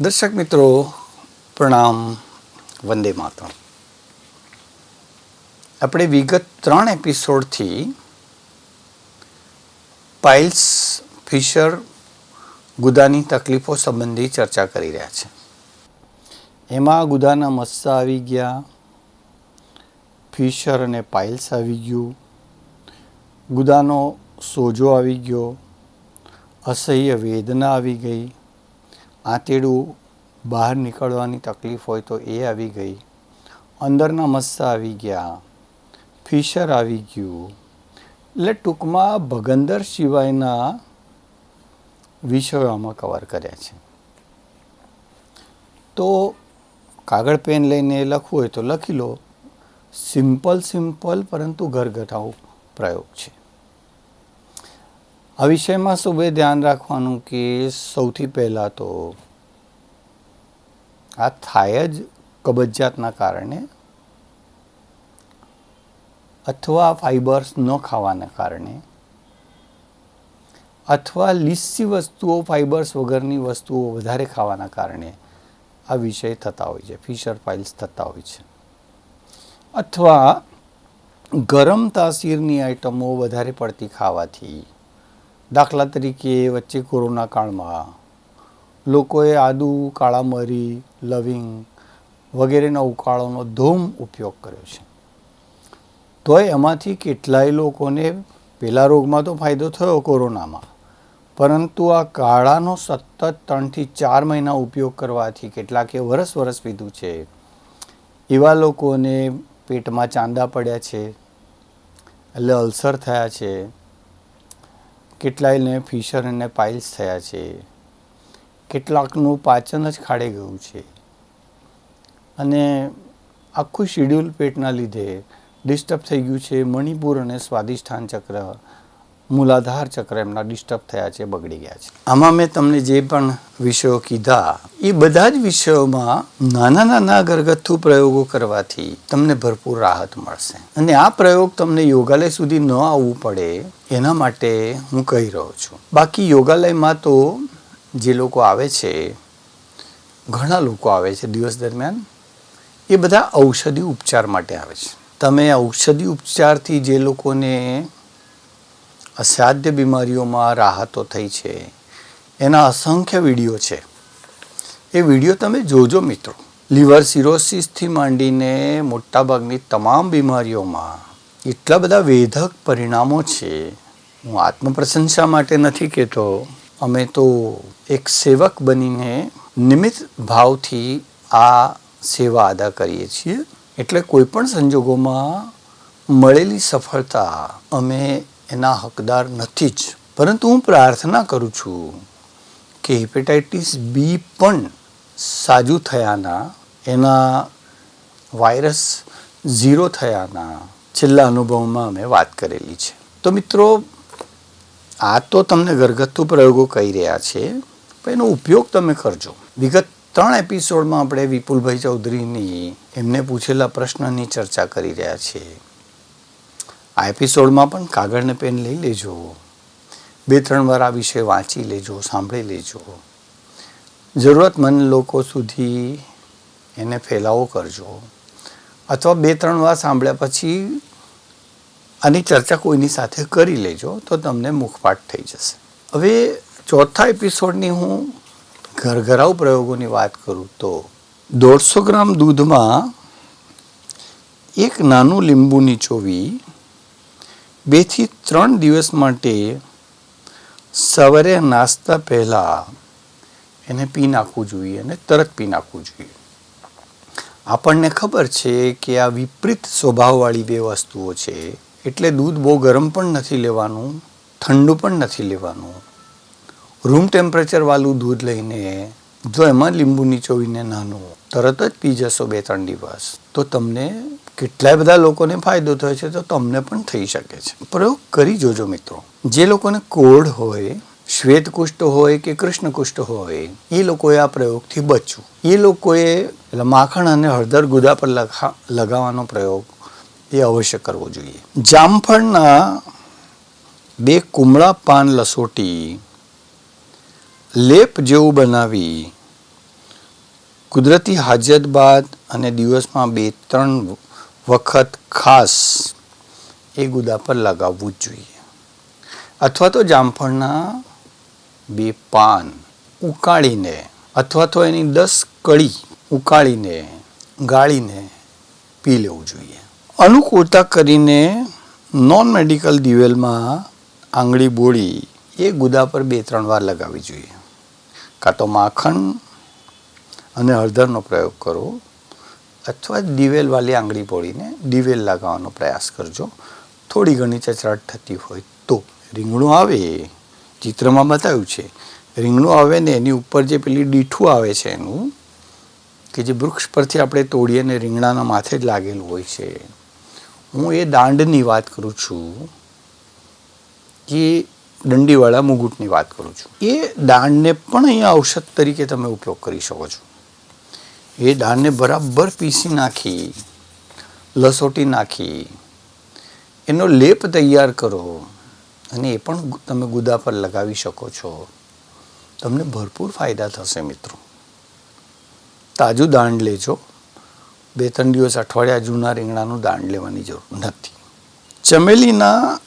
દર્શક મિત્રો, પ્રણામ, વંદે માતરમ. આપણે વિગત ત્રણ એપિસોડથી પાઇલ્સ, ફિશર, ગુદાની તકલીફો સંબંધી ચર્ચા કરી રહ્યા છે. એમાં ગુદાના મસ્સા આવી ગયા, ફિશર અને પાઇલ્સ આવી ગયું, ગુદાનો સોજો આવી ગયો, અસહ્ય વેદના આવી ગઈ આંતેડું બહાર નીકળવાની તકલીફ હોય તો એ આવી ગઈ. અંદરના મસ્સા આવી ગયા. ફિશર આવી ગયું. એટલે ટૂંકમાં ભગંદર સિવાયના વિષયો આમાં કવર કર્યા છે. તો કાગળ પેન લઈને લખવું હોય તો લખી લો. સિમ્પલ સિમ્પલ, પરંતુ ઘરઘટાઉ પ્રયોગ છે. આ વિષયમાં સુબે ધ્યાન રાખવાનું કે સૌથી પહેલાં તો આ થાય જ કબજિયાતના કારણે અથવા ફાઈબર્સ ન ખાવાના કારણે અથવા લીસી વસ્તુઓ ફાઈબર્સ વગરની વસ્તુઓ વધારે ખાવાના કારણે આ વિષય થતા હોય છે, ફિશર ફાઇલ્સ થતા હોય છે. અથવા ગરમ તાસીરની આઇટમો વધારે પડતી ખાવાથી દાખલા તરીકે વચ્ચે કોરોના કાળમાં લોકોએ આદુ કાળા મરી લવિંગ વગેરેના ઉકાળોનો ધૂમ ઉપયોગ કર્યો છે. તોય એમાંથી કેટલાય લોકોને પેલા રોગમાં તો ફાયદો થયો કોરોનામાં, પરંતુ આ કાળાનો સતત ત્રણથી ચાર મહિના ઉપયોગ કરવાથી કેટલાકે વરસ વરસ પીધું છે. એવા લોકોને પેટમાં ચાંદા પડ્યા છે, એટલે અલ્સર થયા છે કેટલાયને ફિશર અને પાઇલ્સ થયા છે. કેટલાકનું પાચન જ ખાડે ગયું છે. અને આખું શિડ્યુલ પેટના લીધે ડિસ્ટર્બ થઈ ગયું છે. મણિપુર અને સ્વાદિષ્ઠાન ચક્ર મૂલાધાર ચક્ર એમના ડિસ્ટર્બ થયા છે, બગડી ગયા છે. આમાં મેં તમને જે પણ વિષયો કીધા, એ બધા જ વિષયોમાં નાના નાના ઘરગથ્થુ પ્રયોગો કરવાથી તમને ભરપૂર રાહત મળશે. અને આ પ્રયોગ તમને યોગાલય સુધી ન આવવું પડે, એના માટે હું કહી રહ્યો છું. બાકી યોગાલયમાં તો જે લોકો આવે છે, ઘણા લોકો આવે છે દિવસ દરમિયાન, એ બધા ઔષધિ ઉપચાર માટે આવે છે. તમે ઔષધિ ઉપચારથી જે લોકોને અસાધ્ય બીમારીઓમાં રાહતો થઈ છે. એના અસંખ્ય વીડિયો છે. એ વીડિયો તમે જોજો મિત્રો. લીવર સિરોસિસથી માંડીને મોટાભાગની તમામ બીમારીઓમાં એટલા બધા વેધક પરિણામો છે. હું આત્મપ્રશંસા માટે નથી કહેતો. અમે તો એક સેવક બનીને નિમિત્ત ભાવથી આ સેવા અદા કરીએ છીએ. એટલે કોઈપણ સંજોગોમાં મળેલી સફળતા અમે એના હકદાર નથી જ. પરંતુ હું પ્રાર્થના કરું છું કે હિપેટાઇટિસ બી પણ સાજુ થયાના, એના વાયરસ ઝીરો થયાના છેલ્લા અનુભવમાં અમે વાત કરેલી છે. તો મિત્રો, આ તો તમને ઘરગથ્થુ પ્રયોગો કહી રહ્યા છે, પણ એનો ઉપયોગ તમે કરજો. વિગત ત્રણ એપિસોડમાં આપણે વિપુલભાઈ ચૌધરીની એમને પૂછેલા પ્રશ્નની ચર્ચા કરી રહ્યા છીએ. આ એપિસોડમાં પણ કાગળને પેન લઈ લેજો. બે, ત્રણ વાર આ વિશે વાંચી લેજો, સાંભળી લેજો. જરૂરતમંદ લોકો સુધી એને ફેલાવો કરજો. અથવા બે, ત્રણ વાર સાંભળ્યા પછી આની ચર્ચા કોઈની સાથે કરી લેજો તો તમને મુખપાઠ થઈ જશે. હવે ચોથા એપિસોડની હું ઘરઘરાઉ પ્રયોગોની વાત કરું તો દોઢસો ગ્રામ દૂધમાં એક નાનું લીંબુ નીચોવી બેથી ત્રણ દિવસ માટે સવારે નાસ્તા પહેલાં એને પી નાખવું જોઈએ અને તરત પી નાખવું જોઈએ. આપણને ખબર છે કે આ વિપરીત સ્વભાવવાળી બે વસ્તુઓ છે. એટલે દૂધ બહુ ગરમ પણ નથી લેવાનું, ઠંડુ પણ નથી લેવાનું. રૂમ ટેમ્પરેચરવાળું દૂધ લઈને જો એમાં લીંબુ નીચોવીને નાનું, તરત જ પી જશો બે ત્રણ દિવસ, તો તમને કેટલાય બધા લોકોને ફાયદો થયો છે તો તમને પણ થઈ શકે છે. પ્રયોગ કરી જોજો મિત્રો. જે લોકોને કોઢ હોય, શ્વેતકુષ્ઠ હોય કે કૃષ્ણ કુષ્ઠ હોય, એ લોકોએ આ પ્રયોગથી બચવું એ લોકોએ એટલે માખણ અને હળદર ગુદા પર લગાવવાનો પ્રયોગ એ અવશ્ય કરવો જોઈએ. જામફળના બે કુમળા પાન લસોટી લેપ જેવું બનાવી કુદરતી હાજત બાદ અને દિવસમાં બે, ત્રણ વખત ખાસ એ ગુદા પર લગાવવું જ જોઈએ. અથવા તો જામફળના બે પાન ઉકાળીને અથવા તો એની દસ કળી ઉકાળીને ગાળીને પી લેવું જોઈએ. અનુકૂળતા કરીને નોન મેડિકલ દિવેલમાં આંગળી બોળી એ ગુદા પર બે ત્રણ વાર લગાવવી જોઈએ. કાં તો માખણ અને હળદરનો પ્રયોગ કરો અથવા દિવેલવાળી આંગળી પોળીને દિવેલ લગાવવાનો પ્રયાસ કરજો. થોડી ઘણી ચચરાટ થતી હોય તો રીંગણું આવે, ચિત્રમાં બતાવ્યું છે. રીંગણું આવે ને એની ઉપર જે પેલી ડીઠું આવે છે એનું, કે જે વૃક્ષ પરથી આપણે તોડીએ ને રીંગણાના માથે જ લાગેલું હોય છે. હું એ દાંડની વાત કરું છું કે દંડીવાળા મુગુટની વાત કરું છું. એ દાંડને પણ અહીંયા ઔષધ તરીકે તમે ઉપયોગ કરી શકો છો. એ દાળને બરાબર પીસી નાખી, લસોટી નાખી. એનો લેપ તૈયાર કરો અને એ પણ તમે ગુદા પર લગાવી શકો છો. તમને ભરપૂર ફાયદા થશે મિત્રો. તાજું દાંડ લેજો. બે ત્રણ દિવસ અઠવાડિયા જૂના રીંગણાનું દાંડ લેવાની જરૂર નથી. ચમેલીના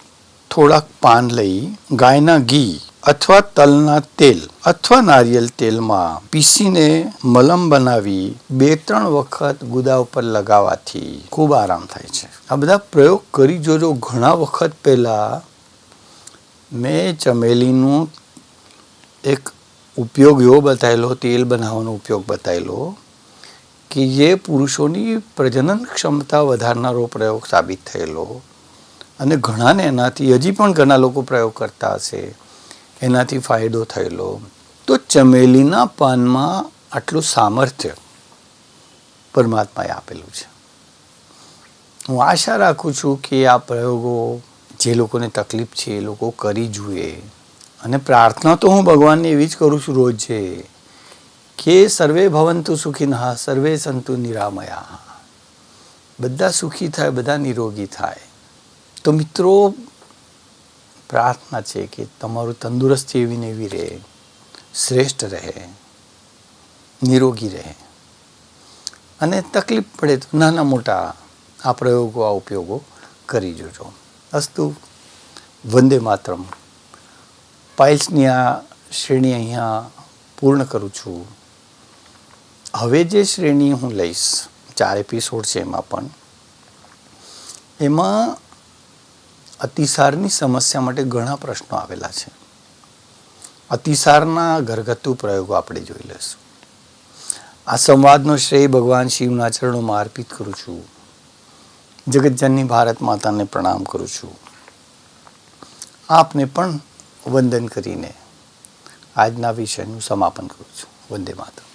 થોડાક પાન લઈ, ગાયના ઘી અથવા તલના તેલ અથવા નારિયેલ તેલમાં પીસીને મલમ બનાવી બે ત્રણ વખત ગુદા ઉપર લગાવવાથી ખૂબ આરામ થાય છે. આ બધા પ્રયોગ કરી જોજો. ઘણા વખત પહેલાં મેં ચમેલીનું એક ઉપયોગ, એવો બતાવેલો, તેલ બનાવવાનો ઉપયોગ બતાવેલો કે જે પુરુષોની પ્રજનન ક્ષમતા વધારનારો પ્રયોગ સાબિત થયેલો અને ઘણાને એનાથી હજી પણ ઘણા લોકો પ્રયોગ કરતા હશે. એનાથી ફાયદો થયેલો. તો ચમેલીના પાનમાં આટલું સામર્થ્ય પરમાત્માએ આપેલું છે. હું આશા રાખું છું કે આ પ્રયોગો જે લોકોને તકલીફ છે એ લોકો કરી જુએ. અને પ્રાર્થના તો હું ભગવાનને એવી જ કરું છું રોજે કે સર્વે ભવંતુ સુખિનઃ, સર્વે સંતુ નિરામયા. બધા સુખી થાય, બધા નિરોગી થાય. તો મિત્રો પ્રાર્થના છે કે તમારું તંદુરસ્તી એવી ને એવી રહે, શ્રેષ્ઠ રહે, નિરોગી રહે. અને તકલીફ પડે તો નાના મોટા આ પ્રયોગો, આ ઉપયોગો કરી જોજો. અસ્તુ, વંદે માતરમ. પાઇલ્સની આ શ્રેણી અહીંયા પૂર્ણ કરું છું. હવે જે શ્રેણી હું લઈશ, ચાર એપિસોડ છે એમાં પણ, એમાં અતિસારની સમસ્યા માટે ઘણા પ્રશ્નો આવેલા છે. અતિસારના ઘરગથ્થુ પ્રયોગો આપણે જોઈ લઈશું. આ સંવાદનો શ્રેય ભગવાન શિવના ચરણોમાં અર્પિત કરું છું. જગતજનની ભારત માતાને પ્રણામ કરું છું. આપને પણ વંદન કરીને આજના વિષયનું સમાપન કરું છું. વંદે માતા